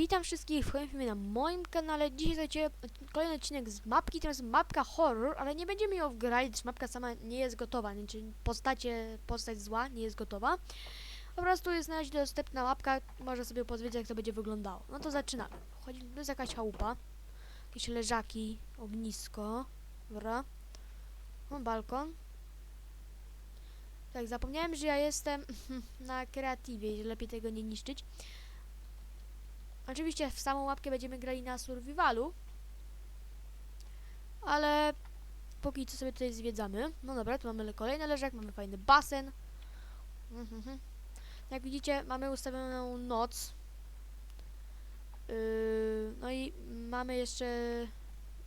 Witam wszystkich w kolejnym filmie na moim kanale. Dzisiaj słuchajcie, kolejny odcinek z mapki, teraz mapka horror, ale nie będziemy ją wgrali, gdyż mapka sama nie jest gotowa, czyli postacie, postać zła nie jest gotowa. Po prostu jest na razie dostępna mapka, można sobie pozwiedzieć jak to będzie wyglądało. No to zaczynamy. Chodzi, to jest jakaś chałupa, jakieś leżaki, ognisko, dobra. Mam balkon. Tak, zapomniałem, że ja jestem na kreatywie, lepiej tego nie niszczyć. Oczywiście w samą łapkę będziemy grali na survivalu. Ale póki co sobie tutaj zwiedzamy. No dobra, tu mamy le- kolejny leżak, mamy fajny basen. Mhm. Jak widzicie, mamy ustawioną noc. Yy, no i mamy jeszcze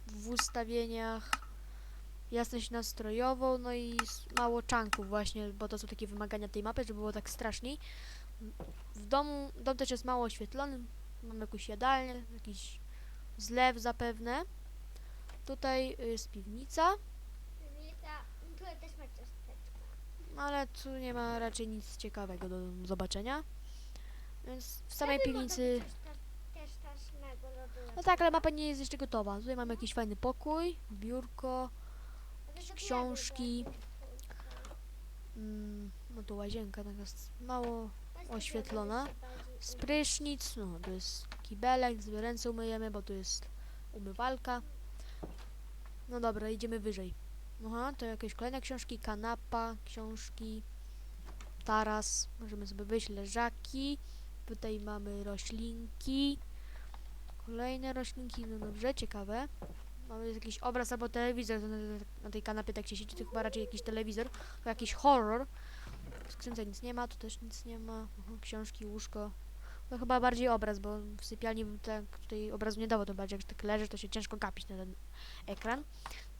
w ustawieniach jasność nastrojową, no i mało czanków właśnie, bo to są takie wymagania tej mapy, żeby było tak straszniej. W domu, dom też jest mało oświetlony, Mamy jakąś jadalnię, jakiś zlew zapewne. Tutaj jest piwnica, Wieta, tutaj też ma ciasteczka. no ale tu nie ma raczej nic ciekawego do zobaczenia. Więc w samej piwnicy... Też taśmego lodu. No tak, ale mapa nie jest jeszcze gotowa. Tutaj mamy jakiś fajny pokój, biurko, książki. mm, no tu łazienka taka mało oświetlona. Sprysznic, no tu jest kibelek, ręce umyjemy, bo tu jest umywalka. No dobra, idziemy wyżej. Aha, to jakieś kolejne książki, kanapa, książki, taras, możemy sobie wyjść, leżaki. Tutaj mamy roślinki, kolejne roślinki, no dobrze, ciekawe. Mamy jakiś obraz albo telewizor, to na, na tej kanapie tak się siedzi, to chyba raczej jakiś telewizor, to jakiś horror. W skrzynce nic nie ma, tu też nic nie ma, książki, łóżko, to chyba bardziej obraz, bo w sypialni bym tak tutaj obrazu nie dało, to bardziej jak tak leży, to się ciężko gapić na ten ekran.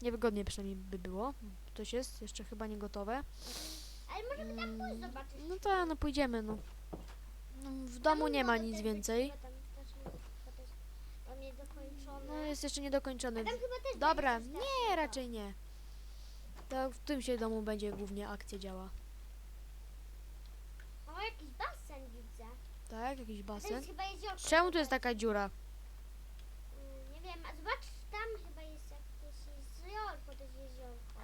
Niewygodnie przynajmniej by było. Coś jest, jeszcze chyba nie gotowe. Ale możemy tam pójść Mm, zobaczyć. No tak, no pójdziemy, no. no. W domu nie ma nic więcej. To. No jest jeszcze niedokończony. Dobra, nie, raczej nie. To w tym się domu będzie głównie akcja działa. O, jakiś. Tak, jakiś to basen. jest chyba jeziorko. Czemu tu jest taka dziura? Mm, Nie wiem, a zobacz, tam chyba jest jakieś jeziorko, to jest jeziorko.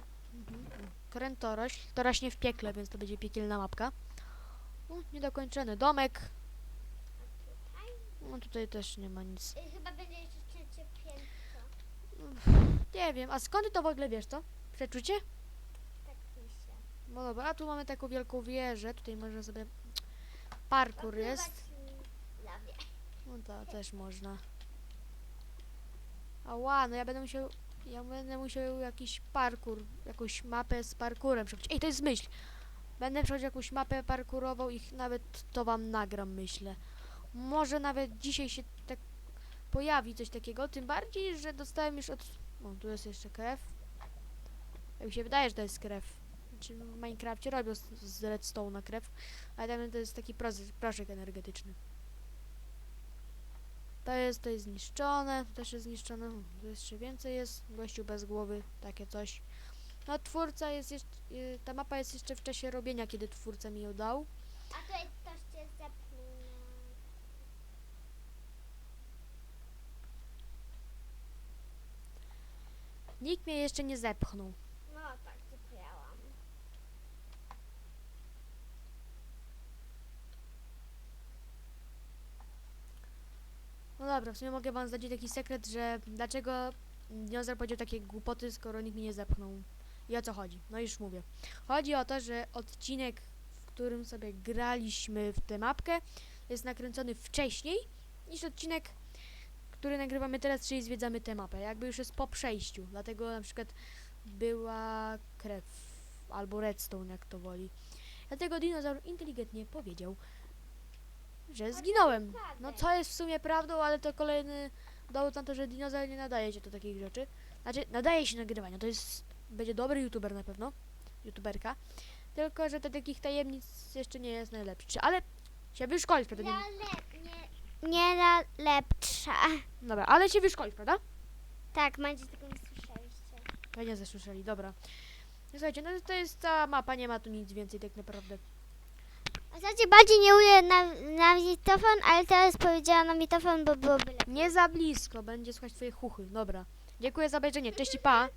Krętorośl. To rośnie w piekle, więc to będzie piekielna mapka. O, niedokończony domek. A tutaj? No tutaj też nie ma nic. Y, Chyba będzie jeszcze trzecie piętro. Nie wiem, a skąd ty to w ogóle wiesz, to? Przeczucie? Tak myślę. No dobra, a tu mamy taką wielką wieżę, tutaj można sobie... Parkour jest. Lawie. No to też można. Ała, no ja będę musiał... Ja będę musiał jakiś parkour, jakąś mapę z parkurem przechodzić. Ej, to jest myśl! Będę przechodził jakąś mapę parkurową i nawet to wam nagram, myślę. Może nawet dzisiaj się tak pojawi coś takiego, tym bardziej, że dostałem już od... O, tu jest jeszcze krew. Jak mi się wydaje, że to jest krew. Czy w Minecrafcie robią z, z redstone na krew, ale tam to jest taki proszek energetyczny. To jest, to jest zniszczone, to też jest zniszczone, tu jeszcze więcej jest, gościu bez głowy, takie coś. No twórca jest jeszcze, y, ta mapa jest jeszcze w czasie robienia, kiedy twórca mi ją dał. A tutaj ktoś cię zepnął na... Nikt mnie jeszcze nie zepchnął. No tak, zapomniałam. No dobra, w sumie mogę wam zdradzić taki sekret, że dlaczego dinozaur powiedział takie głupoty, skoro nikt mnie nie zepchnął. I o co chodzi? No już mówię. Chodzi o to, że odcinek, w którym sobie graliśmy w tę mapkę, jest nakręcony wcześniej niż odcinek, który nagrywamy teraz, czyli zwiedzamy tę mapę. Jakby już jest po przejściu. Dlatego na przykład była krew albo redstone, jak to woli. Dlatego dinozaur inteligentnie powiedział, że zginąłem. No co jest w sumie prawdą, ale to kolejny dowód na to, że dinozaur nie nadaje się do takich rzeczy. Znaczy, nadaje się nagrywania, to jest, będzie dobry youtuber na pewno, youtuberka. Tylko, że do takich tajemnic jeszcze nie jest najlepszy. Ale się wyszkolisz, prawda? Nie, nie... Nie na lepsza. dobra, ale się wyszkolisz, prawda? Tak, macie tego nie słyszeliście. Pewnie zasłyszeli, dobra. No, słuchajcie, no to jest cała mapa, nie ma tu nic więcej tak naprawdę. Znaczy bardziej nie uję na, na mikrofon, ale teraz powiedziała na mikrofon, bo byłoby lepiej. Nie za blisko, będzie słuchać twoje chuchy. Dobra. Dziękuję za obejrzenie. Cześć i. Pa!